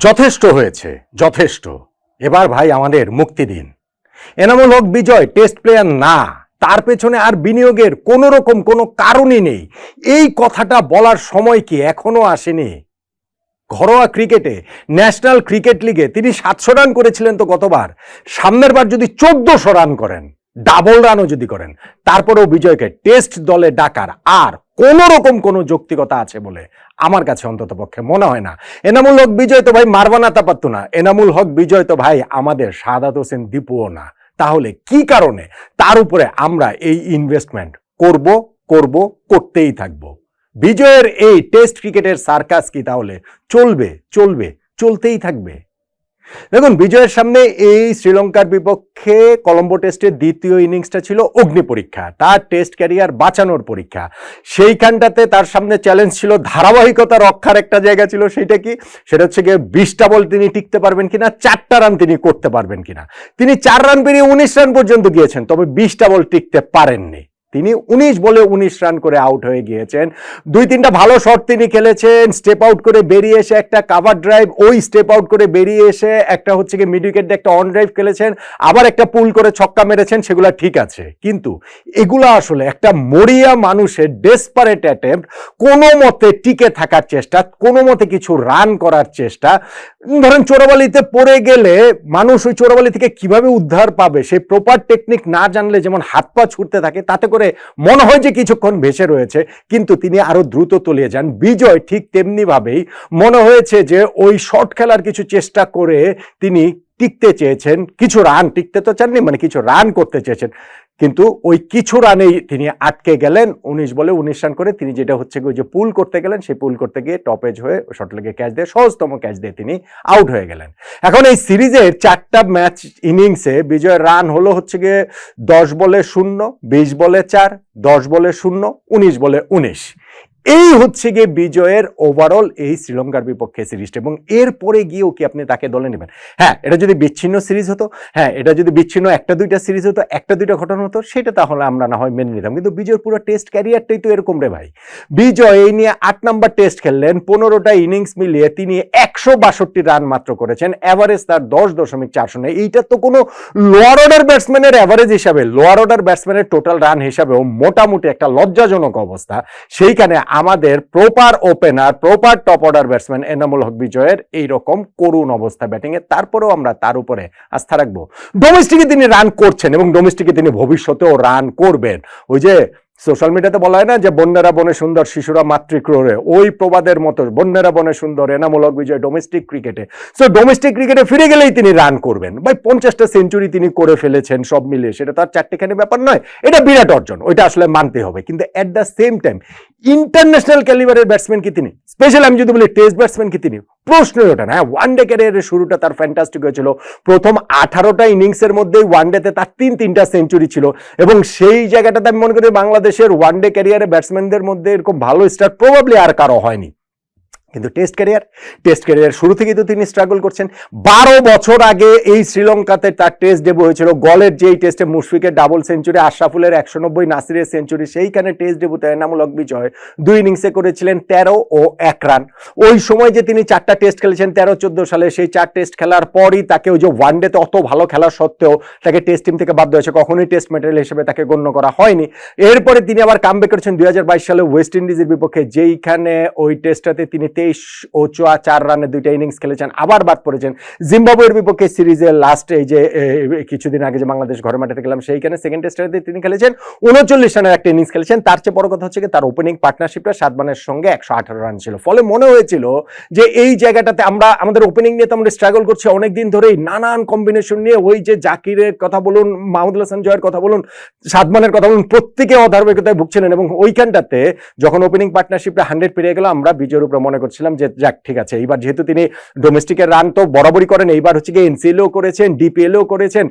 যথেষ্ট হয়েছে, যথেষ্ট। এবার ভাই আমাদের মুক্তি দিন। এনামুল হক বিজয় টেস্ট প্লেয়ার না, তার পেছনে আর বিনিয়োগের কোনো রকম কোনো কারণই নেই। এই কথাটা বলার সময় কি এখনও আসেনি? ঘরোয়া ক্রিকেটে ন্যাশনাল ক্রিকেট লিগে তিনি সাতশো রান করেছিলেন তো গতবার। সামনের বার যদি চোদ্দশো রান করেন ডাবল রানও যদি করেন, তারপরেও বিজয়কে টেস্ট দলে ডাকার আর কোনো রকম কোনো যৌক্তিকতা আছে বলে আমার কাছে অন্তত পক্ষে মনে হয় না। এনামুল হক, বিজয় তো ভাই মারবানা তাপাত্তু না। এনামুল হক, বিজয় তো ভাই আমাদের সাদাত হোসেন দীপুও না। তাহলে কি কারণে? তার উপরে আমরা এই ইনভেস্টমেন্ট করব করব, করতেই থাকব। বিজয়ের এই টেস্ট ক্রিকেটের সার্কাস কি তাহলে? চলবে চলবে, চলতেই থাকবে। দেখুন, বিজয়ের সামনে এই শ্রীলঙ্কার বিপক্ষে কলম্বো টেস্টের দ্বিতীয় ইনিংসটা ছিল অগ্নি পরীক্ষা, তার টেস্ট ক্যারিয়ার বাঁচানোর পরীক্ষা। সেইখানটাতে তার সামনে চ্যালেঞ্জ ছিল ধারাবাহিকতা রক্ষার একটা জায়গা ছিল সেটা কি? সেটা হচ্ছে গিয়ে বিশটা বল তিনি টিকতে পারবেন কিনা, চারটা রান তিনি করতে পারবেন কিনা। তিনি চার রান পেরিয়ে উনিশ রান পর্যন্ত গিয়েছেন, তবে বিশটা বল টিকতে পারেননি। তিনি উনিশ বলে উনিশ রান করে আউট হয়ে গিয়েছেন। দুই তিনটা ভালো শট তিনি খেলেছেন। স্টেপ আউট করে বেরিয়ে এসে একটা কাভার ড্রাইভ ওই স্টেপ আউট করে বেরিয়ে এসে একটা হচ্ছে কি মিড উইকেট একটা অন ড্রাইভ খেলেছেন। আবার একটা পুল করে ছক্কা মেরেছেন, সেগুলো ঠিক আছে। কিন্তু এগুলো আসলে একটা মরিয়া মানুষের ডেসপারেট অ্যাটেম্প কোনো মতে টিকে থাকার চেষ্টা, কোনো মতে কিছু রান করার চেষ্টা। ধরেন চোরাবালিতে পড়ে গেলে মানুষ ওই চোরাবালি থেকে কীভাবে উদ্ধার পাবে সেই প্রপার টেকনিক না জানলে যেমন হাত পা ছুটতে থাকে, তাতে করে মনে হয় যে কিছুক্ষণ ভেসে রয়েছে, কিন্তু তিনি আরও দ্রুত তলিয়ে যান। বিজয় ঠিক তেমনি ভাবেই মনে হয়েছে যে ওই শর্ট খেলার কিছু চেষ্টা করে তিনি টিকতে চেয়েছেন। কিছু রান, টিকতে তো চাননি মানে কিছু রান করতে চেয়েছেন। কিন্তু ওই কিছু রানেই তিনি আটকে গেলেন। উনিশ বলে উনিশ রান করে তিনি যেটা হচ্ছে যে পুল করতে গেলেন, সেই পুল করতে গিয়ে টপেজ হয়ে শর্ট লেগে ক্যাচ দিয়ে সহজতম ক্যাচ দিয়ে তিনি আউট হয়ে গেলেন। এখন এই সিরিজের চারটা ম্যাচ ইনিংসে বিজয়ের রান হলো হচ্ছে গিয়ে দশ বলে শূন্য, বিশ বলে চার, দশ বলে শূন্য, উনিশ বলে উনিশ। এই হচ্ছে গিয়ে বিজয়ের ওভারঅল এই শ্রীলঙ্কার বিপক্ষে সিরিজটা এবং এরপরে গিয়েও কি আপনি তাকে দলে নেবেন? হ্যাঁ এটা যদি বিচ্ছিন্ন সিরিজ হতো হ্যাঁ এটা যদি বিচ্ছিন্ন একটা দুইটা সিরিজ হতো, একটা দুইটা ঘটনা হতো, সেটা তাহলে আমরা না হয় মেনে নিতাম। কিন্তু বিজয়ের পুরো টেস্ট ক্যারিয়ারটাই তো এরকম রে ভাই। বিজয় এই নিয়ে আট নাম্বার টেস্ট খেললেন, পনেরোটা ইনিংস মিলিয়ে তিনি একশো বাষট্টি রান মাত্র করেছেন অ্যাভারেজ তার দশ দশমিক চার শূন্য। এইটা তো কোনো লোয়ার অর্ডার ব্যাটসম্যানের অ্যাভারেজ হিসাবে লোয়ার অর্ডার ব্যাটসম্যানের টোটাল রান হিসাবেও মোটামুটি একটা লজ্জাজনক অবস্থা। সেইখানে আমাদের proper opener proper top order batsman Enamul Haque বিজয়ের এইরকম করুণ অবস্থা ব্যাটিংয়ে তারপরেও আমরা তার উপরে আস্থা রাখব। ডোমেস্টিকে তিনি রান করছেন এবং ডোমেস্টিকে তিনি ভবিষ্যতেও রান করবেন। ওই যে সোশ্যাল মিডিয়াতে বলা হয় না যে বন্যেরা বনে সুন্দর শিশুরা মাতৃক্রোড়ে ওই প্রবাদের মতো বন্যেরা বনে সুন্দর, এনামূলক বিজয় ডোমেস্টিক ক্রিকেটে সো ডোমেস্টিক ক্রিকেটে ফিরে গেলেই তিনি রান করবেন। ভাই, পঞ্চাশটা সেঞ্চুরি তিনি করে ফেলেছেন সব মিলিয়ে। সেটা তার চারটেখানি ব্যাপার নয়, এটা বিরাট অর্জন, ওইটা আসলে মানতে হবে। কিন্তু at the same time international ক্যালিবারের batsman কি তিনি? স্পেশাল আমি যদি বলি টেস্ট ব্যাটসম্যান কি তিনি? প্রশ্নই ওঠে না। হ্যাঁ ওয়ান ডে ক্যারিয়ারের শুরুটা তার ফ্যান্টাস্টিক হয়েছিল। প্রথম আঠারোটা ইনিংসের মধ্যেই ওয়ান ডেতে তার তিন তিনটা সেঞ্চুরি ছিল। এবং সেই জায়গাটাতে আমি মনে করি বাংলাদেশের ওয়ান ডে ক্যারিয়ারে ব্যাটসম্যানদের মধ্যে এরকম ভালো স্টার্ট প্রবাবলি আর কারও হয়নি। কিন্তু টেস্ট ক্যারিয়ার টেস্ট ক্যারিয়ার শুরু থেকেই তো তিনি স্ট্রাগল করছেন। বারো বছর আগে এই শ্রীলঙ্কাতে তার টেস্ট ডেবু হয়েছিল। গলের যেই টেস্টে মুশফিকের ডাবল সেঞ্চুরি আশরাফুলের একশো নব্বই নাসিরের সেঞ্চুরি সেইখানে টেস্ট ডেবুতে এনামূলক বিজয় দুই ইনিংসে করেছিলেন তেরো ও এক রান ওই সময় যে তিনি চারটা টেস্ট খেলেছেন, তেরো, চোদ্দ সালে সেই চার টেস্ট খেলার পরই তাকে ওই যে ওয়ান ডেতে অত ভালো খেলা সত্ত্বেও তাকে টেস্ট টিম থেকে বাধ্য হয়েছে। কখনোই টেস্ট ম্যাটেরিয়াল হিসেবে তাকে গণ্য করা হয়নি। এরপরে তিনি আবার কাম করেছেন দুই হাজার বাইশ সালে ওয়েস্ট ইন্ডিজের বিপক্ষে। যেইখানে ওই টেস্টটাতে তিনি তেইশ ও চুয়া চার রানে দুইটা ইনিংস খেলেছেন, আবার বাদ পড়েছেন। জিম্বাবুয়ের বিপক্ষে সিরিজের লাস্ট এই যে কিছুদিন আগে যে বাংলাদেশ ঘরে মাঠে গেলাম সেইখানে সেকেন্ড টেস্টারে তিনি খেলেছেন। উনচল্লিশ রানের একটা ইনিংস খেলেছেন। তার চেয়ে বড় কথা হচ্ছে তার ওপেনিং পার্টনারশিপটা সাতবানের সঙ্গে একশো আঠারো রান ছিল। ফলে মনে হয়েছিল যে এই জায়গাটাতে আমরা, আমাদের ওপেনিং নিয়ে তো আমরা স্ট্রাগল করছি অনেকদিন ধরেই। নানান কম্বিনেশন নিয়ে ওই যে জাকিরের কথা বলুন মাহমুদুল হাসান জয়ের কথা বলুন সাদমানের কথা বলুন, প্রত্যেকে অধারাবাহিকতায় ভুগছিলেন এবং ওইখানটাতে যখন ওপেনিং পার্টনারশিপটা হান্ড্রেড পেরিয়ে গেল, আমরা বিজয়ের উপরে মনে করছিলাম যে, যাক, ঠিক আছে। এইবার যেহেতু তিনি ডোমেস্টিকের রান তো বরাবরই করেন, এইবার হচ্ছে গিয়ে এনসিএলও করেছেন ডিপিএলও করেছেন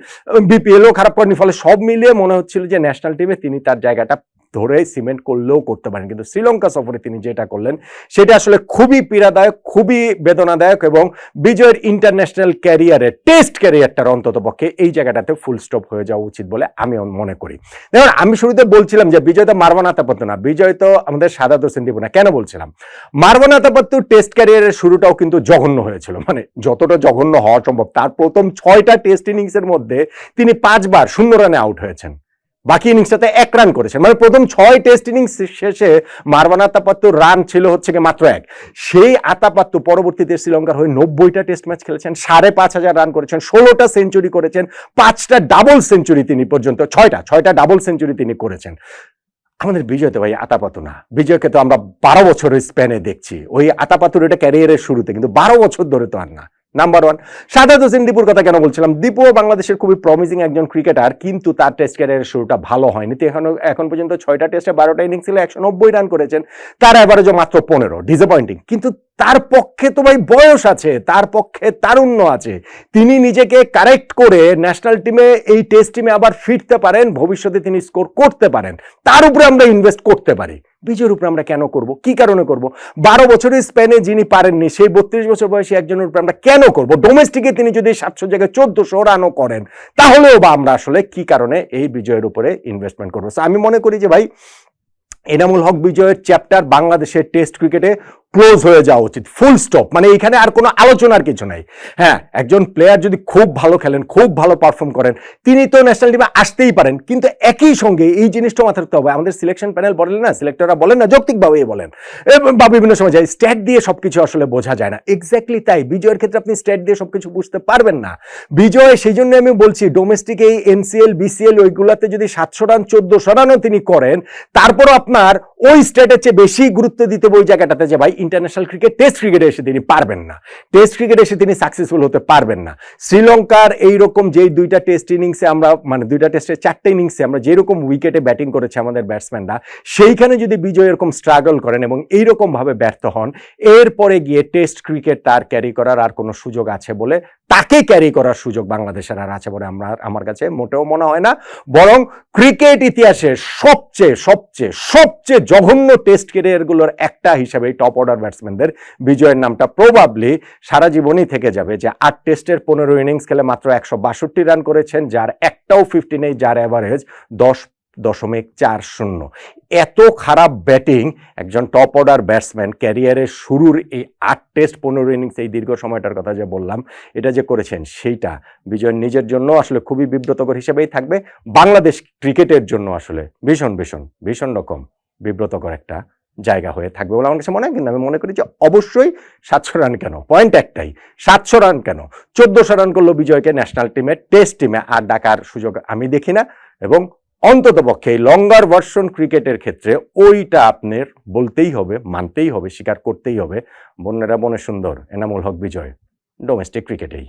বিপিএলও খারাপ করেনি ফলে সব মিলিয়ে মনে হচ্ছিল যে ন্যাশনাল টিমে তিনি তার জায়গাটা ধরে সিমেন্ট করলেও করতে পারেন। কিন্তু শ্রীলঙ্কা সফরে তিনি যেটা করলেন, সেটা আসলে খুবই পীড়াদায়ক, খুবই বেদনাদায়ক এবং বিজয়ের ইন্টারন্যাশনাল ক্যারিয়ারে টেস্ট ক্যারিয়ারটার অন্তত পক্ষে এই জায়গাটাতে ফুল স্টপ হয়ে যাওয়া উচিত বলে আমি মনে করি। দেখুন, আমি শুরুতে বলছিলাম যে বিজয় তো মারবানা না বিজয় তো আমাদের সাদা হোসেন দিব না। কেন বলছিলাম? মারবানা তাপাত্য টেস্ট ক্যারিয়ারের শুরুটাও কিন্তু জঘন্য হয়েছিল। মানে যতটা জঘন্য হওয়া সম্ভব, তার প্রথম ছয়টা টেস্ট ইনিংসের মধ্যে তিনি পাঁচবার শূন্য রানে আউট হয়েছেন। বাকি ইনিংসটাতে এক রান করেছেন মানে প্রথম ছয় টেস্ট ইনিংস শেষে মারবান আতাপাত্তুর রান ছিল হচ্ছে কি মাত্র এক। সেই আতাপাত্তু পরবর্তীতে শ্রীলঙ্কার হয়ে নব্বইটা টেস্ট ম্যাচ খেলেছেন, সাড়ে পাঁচ হাজার রান করেছেন, ষোলোটা সেঞ্চুরি করেছেন, পাঁচটা ডাবল সেঞ্চুরি তিনি পর্যন্ত, ছয়টা ছয়টা ডাবল সেঞ্চুরি তিনি করেছেন। আমাদের বিজয় তো ভাই আতাপাতু না। বিজয়কে তো আমরা বারো বছরের স্প্যানে দেখছি। ওই আতাপাতুর এটা ক্যারিয়ারের শুরুতে, কিন্তু বারো বছর ধরে তো আর না। নাম্বার ওয়ান সাদাত হোসেন দীপুর কথা কেন বলছিলাম? দীপুও বাংলাদেশের খুবই প্রমিসিং একজন ক্রিকেটার কিন্তু তার টেস্ট ক্যারিয়ারের শুরুটা ভালো হয়নি। তো এখন এখন পর্যন্ত ছয়টা টেস্টে বারোটা ইনিংস ছিল একশো নব্বই রান করেছেন। তার অ্যাভারেজও মাত্র পনেরো ডিসঅ্যাপয়েন্টিং কিন্তু তার পক্ষে তো ভাই বয়স আছে, তার পক্ষে তারুণ্য আছে। তিনি নিজেকে কারেক্ট করে ন্যাশনাল টিমে এই টেস্ট টিমে আবার ফিরতে পারেন, ভবিষ্যতে তিনি স্কোর করতে পারেন। তার উপরে আমরা ইনভেস্ট করতে পারি। বিজয়ের উপরে আমরা কেন করব? কি কারণে করব? বারো বছরের স্পেনে যিনি পারেননি, সেই বত্রিশ বছর বয়সী একজনের উপরে আমরা কেন করব? ডোমেস্টিকে তিনি যদি সাতশো জায়গায় চোদ্দশো রানও করেন, তাহলেও বা আমরা আসলে কি কারণে এই বিজয়ের উপরে ইনভেস্টমেন্ট করব? আমি মনে করি যে ভাই, এনামুল হক বিজয়ের চ্যাপ্টার বাংলাদেশের টেস্ট ক্রিকেটে ক্লোজ হয়ে যাওয়া উচিত ফুল স্টপ মানে এখানে আর কোনো আলোচনার কিছু নাই। হ্যাঁ একজন প্লেয়ার যদি খুব ভালো খেলেন, খুব ভালো পারফর্ম করেন, তিনি তো ন্যাশনাল টিমে আসতেই পারেন, কিন্তু একই সঙ্গে এই জিনিসটা মাথায় রাখতে হবে। আমাদের সিলেকশন প্যানেল বলেন না সিলেক্টররা বলেন না যৌক্তিকভাবে বলেন। বা বিভিন্ন সময় যায় স্ট্যাট দিয়ে সব কিছু আসলে বোঝা যায় না। এক্স্যাক্টলি তাই, বিজয়ের ক্ষেত্রে আপনি স্ট্যাট দিয়ে সব কিছু বুঝতে পারবেন না। বিজয় সেই জন্য আমি বলছি ডোমেস্টিক এই এনসিএল বিসিএল ওইগুলাতে যদি সাতশো রান, চোদ্দশো রানও তিনি করেন, তারপরও আপনার ওই স্টেটের চেয়ে বেশি গুরুত্ব দিতে ওই জায়গাটাতে যে, ভাই ইন্টারন্যাশনাল ক্রিকেট টেস্ট ক্রিকেটে এসে তিনি পারবেন না। টেস্ট ক্রিকেটে এসে তিনি সাকসেসফুল হতে পারবেন না। শ্রীলঙ্কার এইরকম যেই দুইটা টেস্ট ইনিংসে আমরা মানে দুইটা টেস্টে চারটে ইনিংসে আমরা যেরকম উইকেটে ব্যাটিং করেছে আমাদের ব্যাটসম্যানরা সেইখানে যদি বিজয় এরকম স্ট্রাগল করেন এবং এইরকমভাবে ব্যর্থ হন, এরপরে গিয়ে টেস্ট ক্রিকেট তার ক্যারি করার আর কোনো সুযোগ আছে বলে তাকে ক্যারি করার সুযোগ বাংলাদেশের আর আছে বলে আমরা আমার কাছে মোটেও মনে হয় না। বরং ক্রিকেট ইতিহাসে সবচেয়ে সবচেয়ে সবচেয়ে জঘন্য টেস্ট ক্যারিয়ারগুলোর একটা হিসাবে টপ অর্ডার ব্যাটসম্যানদের বিজয়ের নামটা প্রবাবলি সারা জীবনই থেকে যাবে যে আট টেস্টের পনেরো ইনিংস খেলে মাত্র একশো বাষট্টি রান করেছেন, যার একটাও ফিফটি নেই, যার অ্যাভারেজ দশ দশমিক চার শূন্য। এত খারাপ ব্যাটিং একজন টপ অর্ডার ব্যাটসম্যান ক্যারিয়ারের শুরুর এই আট টেস্ট পনেরো ইনিংস এই দীর্ঘ সময়টার কথা যে বললাম, এটা যে করেছেন সেইটা বিজয় নিজের জন্য আসলে খুবই বিব্রতকর হিসেবেই থাকবে। বাংলাদেশ ক্রিকেটের জন্য আসলে ভীষণ ভীষণ ভীষণ রকম বিব্রতকর একটা জায়গা হয়ে থাকবে বলে আমার কাছে মনে হয়। কিন্তু আমি মনে করি যে অবশ্যই সাতশো রান কেন? পয়েন্ট একটাই, সাতশো রান কেন? চোদ্দশো রান করল বিজয়কে ন্যাশনাল টিমে টেস্ট টিমে। আর ডাকার সুযোগ আমি দেখি না। এবং অন্তত পক্ষে এই লঙ্গার ভার্সন ক্রিকেটের ক্ষেত্রে ওইটা আপনার বলতেই হবে, মানতেই হবে, স্বীকার করতেই হবে। বন্যেরা বনে সুন্দর, এনামুল হক বিজয় ডোমেস্টিক ক্রিকেটেই